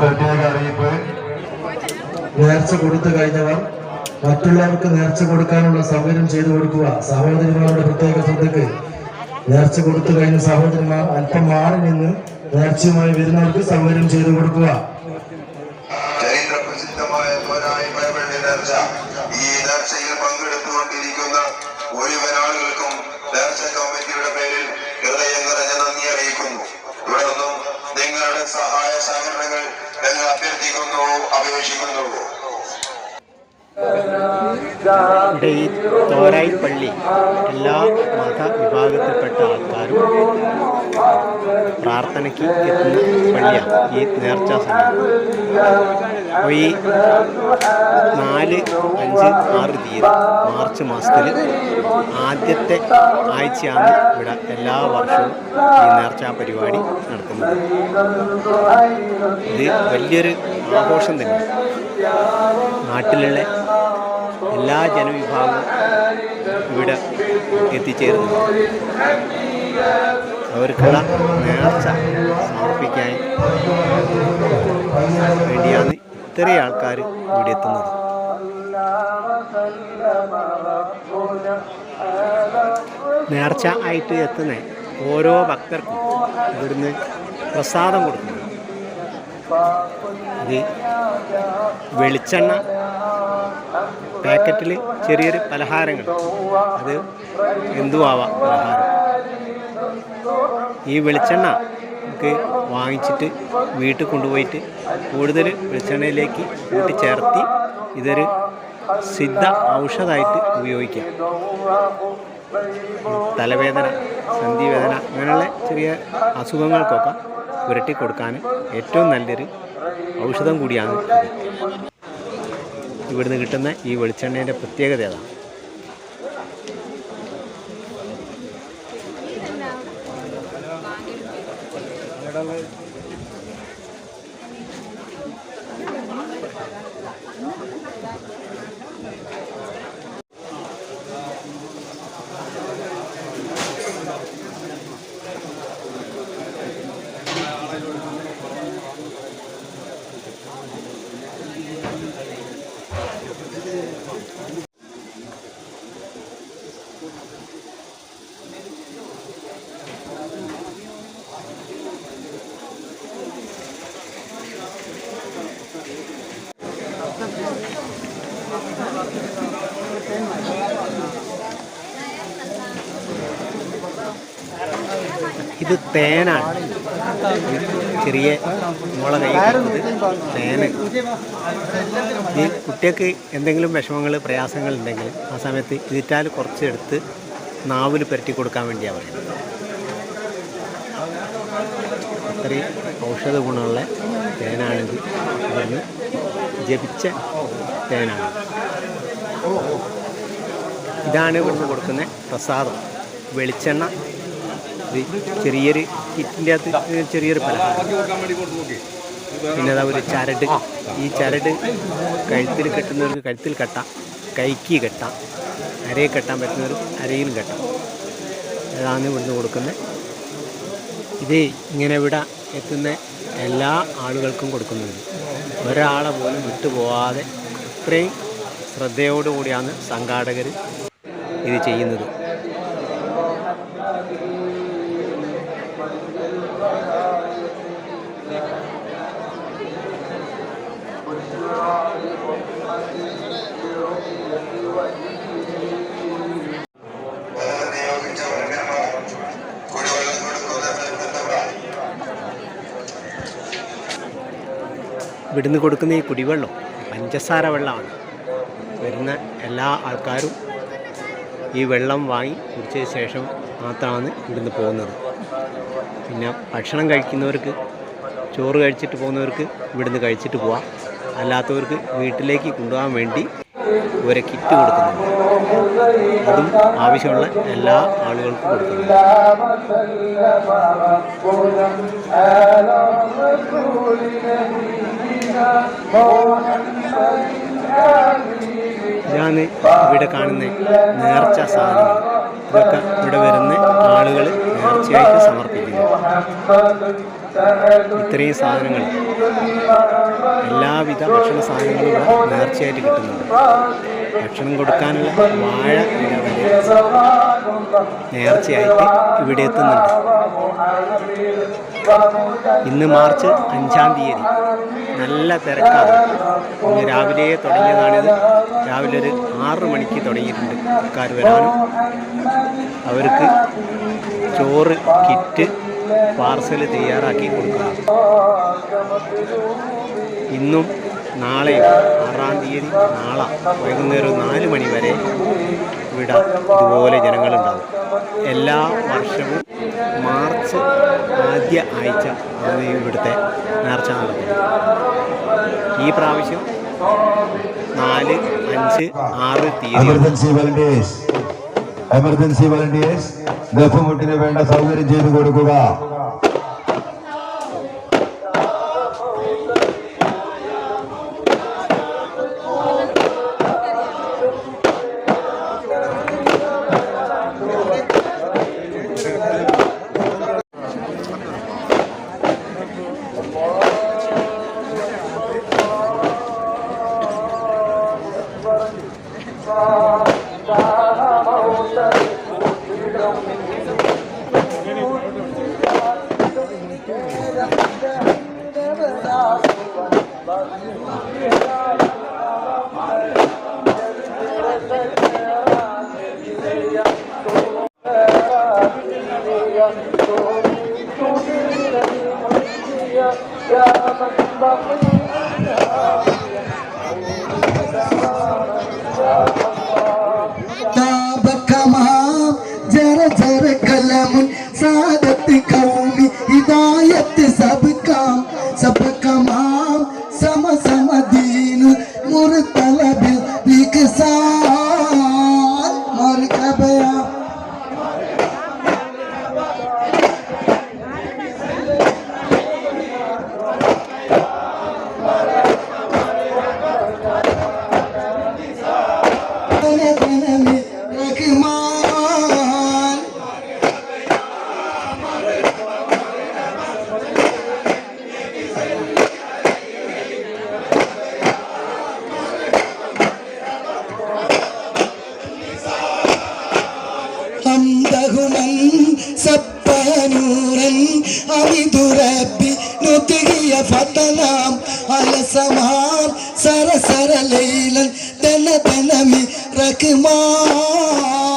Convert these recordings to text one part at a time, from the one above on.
പ്രത്യേക അറിയിപ്പ്. നേർച്ച കൊടുത്തു കഴിഞ്ഞവർ മറ്റുള്ളവർക്ക് നേർച്ച കൊടുക്കാനുള്ള സൗകര്യം ചെയ്തു കൊടുക്കുക. സഹോദരിമാരുടെ പ്രത്യേക ശ്രദ്ധയ്ക്ക് നേർച്ച കൊടുത്തു കഴിഞ്ഞ സഹോദരിമാർ അല്പം മാറി നിന്ന് നേർച്ചയുമായി വരുന്നവർക്ക് സൗകര്യം ചെയ്തു കൊടുക്കുക. അഭ്യർത്ഥിക്കുന്നു അപേക്ഷിക്കുന്നു ഇവിടെ ഈ തോരായി പള്ളി എല്ലാ മതവിഭാഗത്തിൽപ്പെട്ട ആൾക്കാരും പ്രാർത്ഥനയ്ക്ക് എത്തുന്ന പള്ളിയാണ്. ഈ നേർച്ച സമയം. അപ്പോൾ ഈ നാല് അഞ്ച് ആറ് തീയതി മാർച്ച് മാസത്തിൽ ആദ്യത്തെ ആഴ്ചയാണ് ഇവിടെ എല്ലാ വർഷവും ഈ നേർച്ചാ പരിപാടി നടത്തുന്നത്. ഇത് വലിയൊരു ആഘോഷം തന്നെ. നാട്ടിലുള്ള എല്ലാ ജനവിഭാഗവും ഇവിടെ എത്തിച്ചേരുന്നു അവർക്കുള്ള നേർച്ച സമർപ്പിക്കാൻ വേണ്ടിയാണ് ഇത്രയും ആൾക്കാർ ഇവിടെ എത്തുന്നത്. നേർച്ച ആയിട്ട് എത്തുന്ന ഓരോ ഭക്തർക്കും ഇവിടുന്ന് പ്രസാദം കൊടുക്കുന്നു. ഇത് വെളിച്ചെണ്ണ പാക്കറ്റിൽ ചെറിയൊരു പലഹാരങ്ങൾ. അത് എന്തുവാവാം പലഹാരം? ഈ വെളിച്ചെണ്ണ നമുക്ക് വാങ്ങിച്ചിട്ട് വീട്ടിൽ കൊണ്ടുപോയിട്ട് കൂടുതൽ വെളിച്ചെണ്ണയിലേക്ക് കൂട്ടിച്ചേർത്തി ഇതൊരു സിദ്ധ ഔഷധമായിട്ട് ഉപയോഗിക്കാം. തലവേദന സന്ധിവേദന അങ്ങനെയുള്ള ചെറിയ അസുഖങ്ങൾക്കൊക്കെ പുരട്ടി കൊടുക്കാൻ ഏറ്റവും നല്ലൊരു ഔഷധം കൂടിയാണ് ഇവിടുന്ന് കിട്ടുന്ന ഈ വെളിച്ചെണ്ണേന്റെ പ്രത്യേകത അതാണ് கடலை ഇത് തേനാണ്. ചെറിയ മോളെ കൈ തേന്. ഈ കുട്ടികൾക്ക് എന്തെങ്കിലും വിഷമങ്ങൾ പ്രയാസങ്ങൾ ഉണ്ടെങ്കിൽ ആ സമയത്ത് ഇതിറ്റാൽ കുറച്ചെടുത്ത് നാവിൽ പുരട്ടി കൊടുക്കാൻ വേണ്ടിയാണ് പറയുന്നത്. അത്രയും ഔഷധ ഗുണമുള്ള തേനാണിത്. ഇവിടുന്ന് ജപിച്ച തേനാണ്. ഇതാണ് ഇവിടുന്ന് കൊടുക്കുന്ന പ്രസാദം. വെളിച്ചെണ്ണ ചെറിയൊരു കിറ്റിന്റെ അകത്ത് ചെറിയൊരു പലഹാരം. പിന്നെ അതാ ഒരു ചരട്. ഈ ചരട് കഴുത്തിൽ കെട്ടുന്നവർക്ക് കഴുത്തിൽ കെട്ടാം. കൈക്ക് കെട്ടാം. അരയിൽ കെട്ടാൻ പറ്റുന്നവർ അരയിലും കെട്ടാം. അതാണ് ഇവിടുന്ന് കൊടുക്കുന്നത് ഇത് ഇങ്ങനെ ഇവിടെ എത്തുന്ന എല്ലാ ആളുകൾക്കും കൊടുക്കുന്നുണ്ട്. ഒരാളെ പോലും വിട്ടുപോകാതെ ഇത്രയും ശ്രദ്ധയോടുകൂടിയാണ് സംഘാടകർ ഇത് ചെയ്യുന്നത്. ഇവിടുന്ന് കൊടുക്കുന്ന ഈ കുടിവെള്ളം പഞ്ചസാര വെള്ളമാണ്. വരുന്ന എല്ലാ ആൾക്കാരും ഈ വെള്ളം വാങ്ങി കുടിച്ചതിന് ശേഷം മാത്രമാണ് ഇവിടുന്ന് പോകുന്നത്. പിന്നെ ഭക്ഷണം കഴിക്കുന്നവർക്ക് ചോറ് കഴിച്ചിട്ട് പോകുന്നവർക്ക് ഇവിടുന്ന് കഴിച്ചിട്ട് പോവാം. അല്ലാത്തവർക്ക് വീട്ടിലേക്ക് കൊണ്ടുപോകാൻ വേണ്ടി ഒരു കിറ്റ് കൊടുക്കുന്നുണ്ട്. അതും ആവശ്യമുള്ള എല്ലാ ആളുകൾക്കും കൊടുക്കുന്നുണ്ട്. ഇതാണ് ഇവിടെ കാണുന്ന നേർച്ച സാധനങ്ങൾ ഇതൊക്കെ ഇവിടെ വരുന്ന ആളുകൾ നേർച്ചയായിട്ട് സമർപ്പിക്കുന്നു. ഇത്രയും സാധനങ്ങൾ. എല്ലാവിധ ഭക്ഷണ സാധനങ്ങളും ഇവിടെ നേർച്ചയായിട്ട് കിട്ടുന്നുണ്ട്. ഭക്ഷണം കൊടുക്കാനുള്ള വാഴ ഇല നേർച്ചയായിട്ട് ഇവിടെ എത്തുന്നുണ്ട്. ഇന്ന് മാർച്ച് അഞ്ചാം തീയതി. നല്ല തിരക്കാണ്. ഇന്ന് രാവിലെ തുടങ്ങിയതാണിത്. രാവിലെ ഒരു ആറ് മണിക്ക് തുടങ്ങിയിട്ടുണ്ട് ആൾക്കാർ വരാനും. അവർക്ക് ചോറ് കിറ്റ് പാർസൽ തയ്യാറാക്കി കൊടുക്കണം. ഇന്നും നാളെയും ആറാം തീയതി നാളെ വൈകുന്നേരം നാല് മണി വരെ ഇവിടെ ഇതുപോലെ ജനങ്ങളുണ്ടാവും. എല്ലാ വർഷവും മാർച്ച് ആദ്യ ആഴ്ച ആണ് ഇവിടുത്തെ നേർച്ച നടക്കുന്നത് ഈ പ്രാവശ്യം നാല് അഞ്ച് ആറ് തീയതി. എമർജൻസി വളണ്ടിയേഴ്സ് ഗഫുമുട്ടിന് വേണ്ട സൗകര്യം ചെയ്തു കൊടുക്കുക. Ya Rabbi حمدهما سبح نورا حمد ربي نطغي فتنام على سمام سر سر ليلا دن دن مي ركمان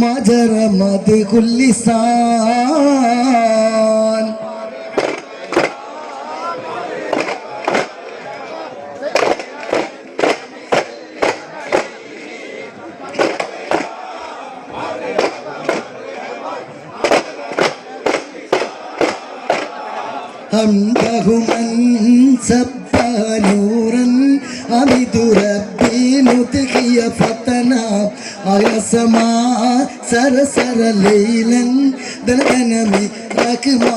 ما جرى كل اللسان حمده من سب ధనధన ఆయసమా సరసర లేలన్ ధనధనమి రకుమా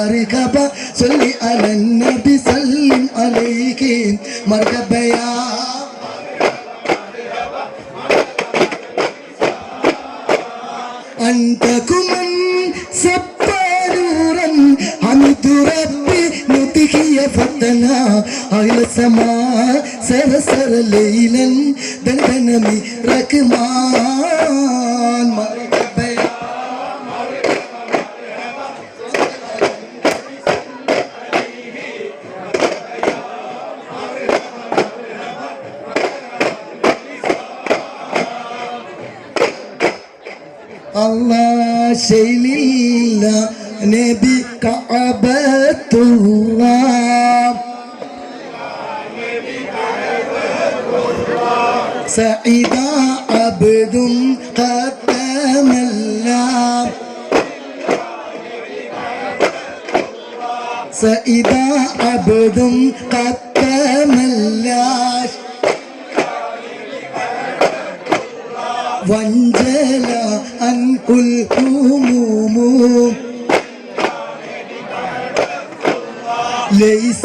مرحبا صلي على النبي سلم عليه مرحبا يا أنت كمن سبت نورا حمد ربي نتكي فتنا على السماء سر سر ليلا دندنمي ركمان مرحبا Allah şeylillah Nebi Ka'betullah Sa'ida abdun qaddamallah Sa'ida abdun الهموم ليس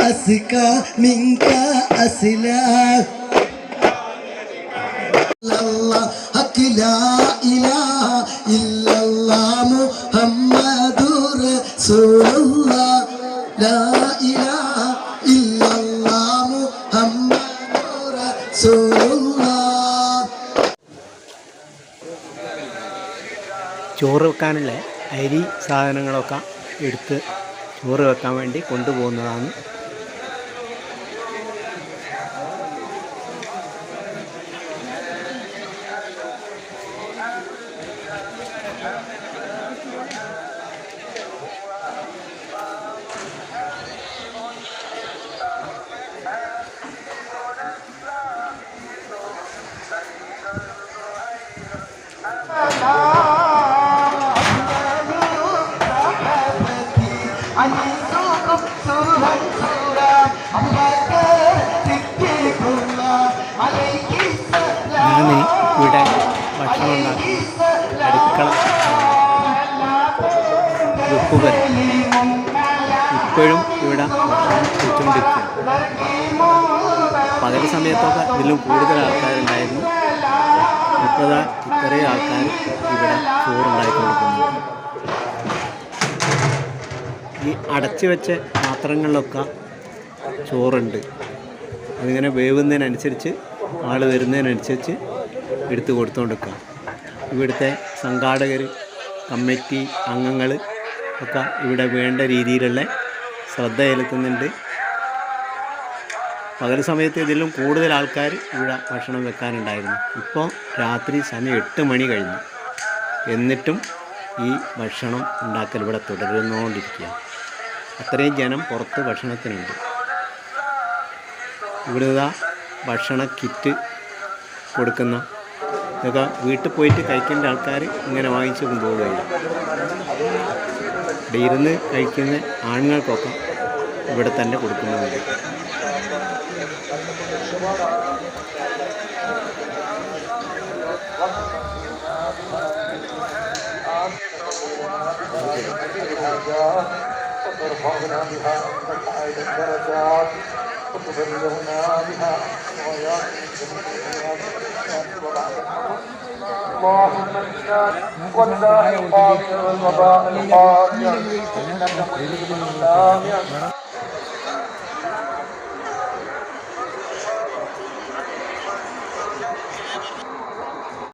أسكى منك أسلا الله حق അരി സാധനങ്ങളൊക്കെ എടുത്ത് ചോറ് വെക്കാൻ വേണ്ടി കൊണ്ടുപോകുന്നതാണ് വെപ്പുകൾ ഇപ്പോഴും ഇവിടെ വെച്ചുകൊണ്ടിരിക്കുകയാണ് പകൽ സമയത്തൊക്കെ ഇതിലും കൂടുതൽ ആൾക്കാരുണ്ടായിരുന്നു. ഇപ്പോഴാ ഇത്രയും ആൾക്കാർ ഇവിടെ ചോറുണ്ടായിക്കൊണ്ടിരിക്കുന്നു ഈ അടച്ചു വെച്ച പാത്രങ്ങളിലൊക്കെ ചോറുണ്ട്. അതിങ്ങനെ വേവുന്നതിനനുസരിച്ച് ആൾ വരുന്നതിനനുസരിച്ച് എടുത്തു കൊടുത്തുകൊണ്ടിരിക്കുക ഇവിടുത്തെ സംഘാടകർ കമ്മിറ്റി അംഗങ്ങൾ ഒക്കെ ഇവിടെ വേണ്ട രീതിയിലുള്ള ശ്രദ്ധ ചെലുത്തുന്നുണ്ട്. പകൽ സമയത്ത് ഇതിലും കൂടുതൽ ആൾക്കാർ ഇവിടെ ഭക്ഷണം വെക്കാനുണ്ടായിരുന്നു. ഇപ്പോൾ രാത്രി സമയം എട്ട് മണി കഴിഞ്ഞു. എന്നിട്ടും ഈ ഭക്ഷണം ഉണ്ടാക്കൽ ഇവിടെ തുടരുന്നുകൊണ്ടിരിക്കുക അത്രയും ജനം പുറത്ത് ഭക്ഷണത്തിനുണ്ട്. ഇവിടെ ഇതാ ഭക്ഷണ കിറ്റ് കൊടുക്കുന്ന ഇതൊക്കെ വീട്ടിൽ പോയിട്ട് കഴിക്കേണ്ട ആൾക്കാർ ഇങ്ങനെ വാങ്ങിച്ചു കൊണ്ടുപോവുകയില്ല ഇവിടെ ഇരുന്ന് കഴിക്കുന്ന ആണുങ്ങൾക്കൊക്കെ ഇവിടെ തന്നെ കൊടുക്കുന്നുണ്ട് وترفعنا بها عندك عالي الدرجات وتبلغنا بها غايات اللهم انا والله القاضي والوباء القاضي انك مجيب السامع